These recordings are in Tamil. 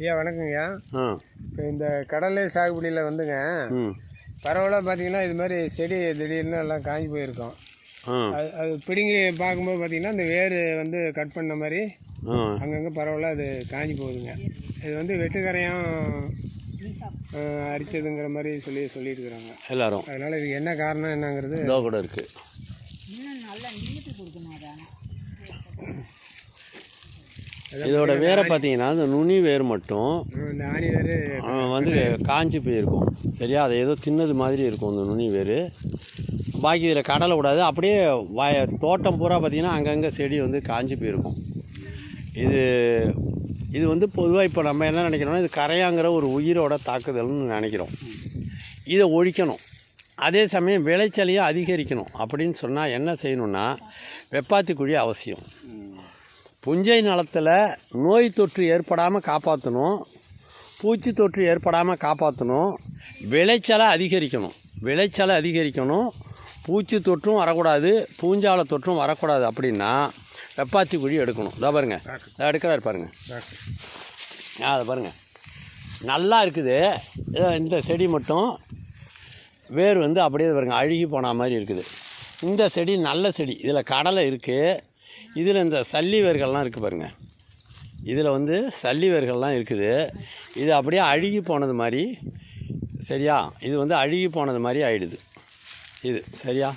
ஐயா வணக்கங்கய்யா. இப்போ இந்த கடலை சாகுபடியில் வந்துங்க ம். பரவலாக பார்த்தீங்கன்னா இது மாதிரி செடி திடீர்னு எல்லாம் காஞ்சி போயிருக்கும். அது அது பிடுங்கி பார்க்கும்போது பார்த்தீங்கன்னா இந்த வேர் வந்து கட் பண்ண மாதிரி அங்கங்கே பரவலாக அது காஞ்சி போகுதுங்க. இது வந்து வெட்டுக்கரையும் அரிச்சதுங்கிற மாதிரி சொல்லி சொல்லிட்டு இருக்கிறாங்க எல்லாரும். அதனால் இது என்ன காரணம் என்னங்கிறது கூட இருக்கு. இதோட வேரை பார்த்தீங்கன்னா இந்த நுனி வேர் மட்டும் வந்து காஞ்சி போயிருக்கும். சரியா? அது ஏதோ தின்னது மாதிரி இருக்கும் இந்த நுனி வேர் பாக்கி இதில் கடலை விடாது. அப்படியே வய தோட்டம் பூரா பார்த்தீங்கன்னா அங்கங்கே செடி வந்து காஞ்சி போயிருக்கும். இது இது வந்து பொதுவாக இப்போ நம்ம என்ன நினைக்கிறோம்னா இது கரையாங்கிற ஒரு உயிரோட தாக்குதல்னு நினைக்கிறோம். இதை ஒழிக்கணும். அதே சமயம் விளைச்சலையும் அதிகரிக்கணும். அப்படின்னு சொன்னால் என்ன செய்யணும்னா வெப்பாத்தி குழி அவசியம். புஞ்சை நிலத்தில் நோய் தொற்று ஏற்படாமல் காப்பாற்றணும் பூச்சி தொற்று ஏற்படாமல் காப்பாற்றணும் விளைச்சலை அதிகரிக்கணும் விளைச்சலை அதிகரிக்கணும் பூச்சி தொற்றும் வரக்கூடாது பூஞ்சால தொற்றும் வரக்கூடாது அப்படின்னா வெப்பாத்தி குழி எடுக்கணும். இதோ பாருங்க. இதோ எடுக்கிறாரு பாருங்க. ஆ அதை பாருங்க. நல்லா இருக்குது. இந்த செடி மட்டும் வேர் வந்து அப்படியே பாருங்க அழுகி போன மாதிரி இருக்குது. இந்த செடி நல்ல செடி. இதில் கடலை இருக்குது இதில் இந்த சல்லி வேர்கள்லாம் இருக்குது பாருங்க. இதில் வந்து சல்லி வேர்கள்லாம் இருக்குது. இது அப்படியே அழுகி போனது மாதிரி சரியா? இது வந்து அழுகி போனது மாதிரி ஆயிடுது. இது சரியா?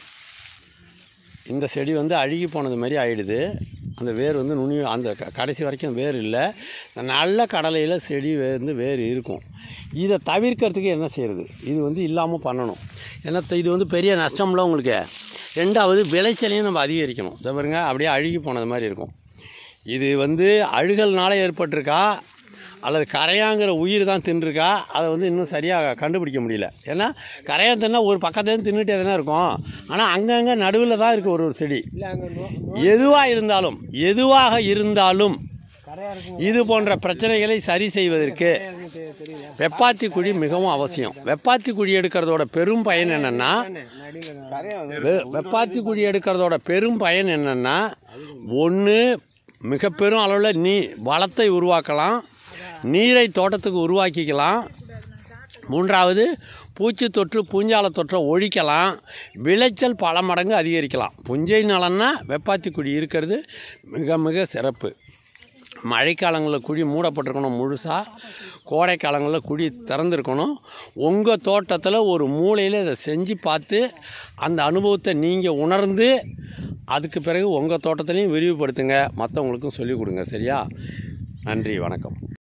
இந்த செடி வந்து அழுகி போனது மாதிரி ஆயிடுது. அந்த வேர் வந்து நுனி அந்த க- கடைசி வரைக்கும் வேர் இல்லை. நல்ல கடலையில் செடி வே- வந்து வேர் இருக்கும். இதை தவிர்க்கிறதுக்கு என்ன செய்கிறது இது வந்து இல்லாமல் பண்ணணும். ஏன்னா இது வந்து பெரிய நஷ்டம்ல உங்களுக்கு. ரெண்டாவது விளைச்சலையும் நம்ம அதிகரிக்கணும். இதை பாருங்க அப்படியே அழுகி போனது மாதிரி இருக்கும். இது வந்து அழுகல்னால ஏற்பட்டிருக்கா? அல்லது கரையாங்கிற உயிர் தான் தின்றுருக்கா? அதை வந்து இன்னும் சரியாக கண்டுபிடிக்க முடியல. ஏன்னா கரையான் தின்னா ஒரு பக்கத்துலேருந்து தின்னுட்டே தானே இருக்கும். ஆனால் அங்கங்கே நடுவில் தான் இருக்குது ஒரு ஒரு செடி. எதுவாக இருந்தாலும் எதுவாக இருந்தாலும் கரையாக இது போன்ற பிரச்சனைகளை சரி செய்வதற்கு வெப்பாத்தி குழி மிகவும் அவசியம். வெப்பாத்தி குழி எடுக்கிறதோட பெரும் பயன் என்னென்னா வெ- வெப்பாத்தி குழி எடுக்கிறதோட பெரும் பயன் என்னென்னா ஒன்று மிக பெரும் அளவில் நீ வளத்தை உருவாக்கலாம் நீரை தோட்டத்துக்கு உருவாக்கிக்கலாம் மூன்றாவது பூச்சி தொற்று பூஞ்சால தொற்றை ஒழிக்கலாம் விளைச்சல் பல மடங்கு அதிகரிக்கலாம். புஞ்சை நலன்னா வெப்பாத்தி குழி இருக்கிறது மிக மிக சிறப்பு. மழைக்காலங்களில் குழி மூடப்பட்டிருக்கணும் முழுசாக கோடை காலங்களில் குழி திறந்துருக்கணும். உங்கள் தோட்டத்தில் ஒரு மூலையில் இதை செஞ்சு பார்த்து அந்த அனுபவத்தை நீங்கள் உணர்ந்து அதுக்கு பிறகு உங்கள் தோட்டத்துலையும் விரிவுபடுத்துங்க. மற்றவங்களுக்கும் சொல்லிக் கொடுங்க சரியா? நன்றி வணக்கம்.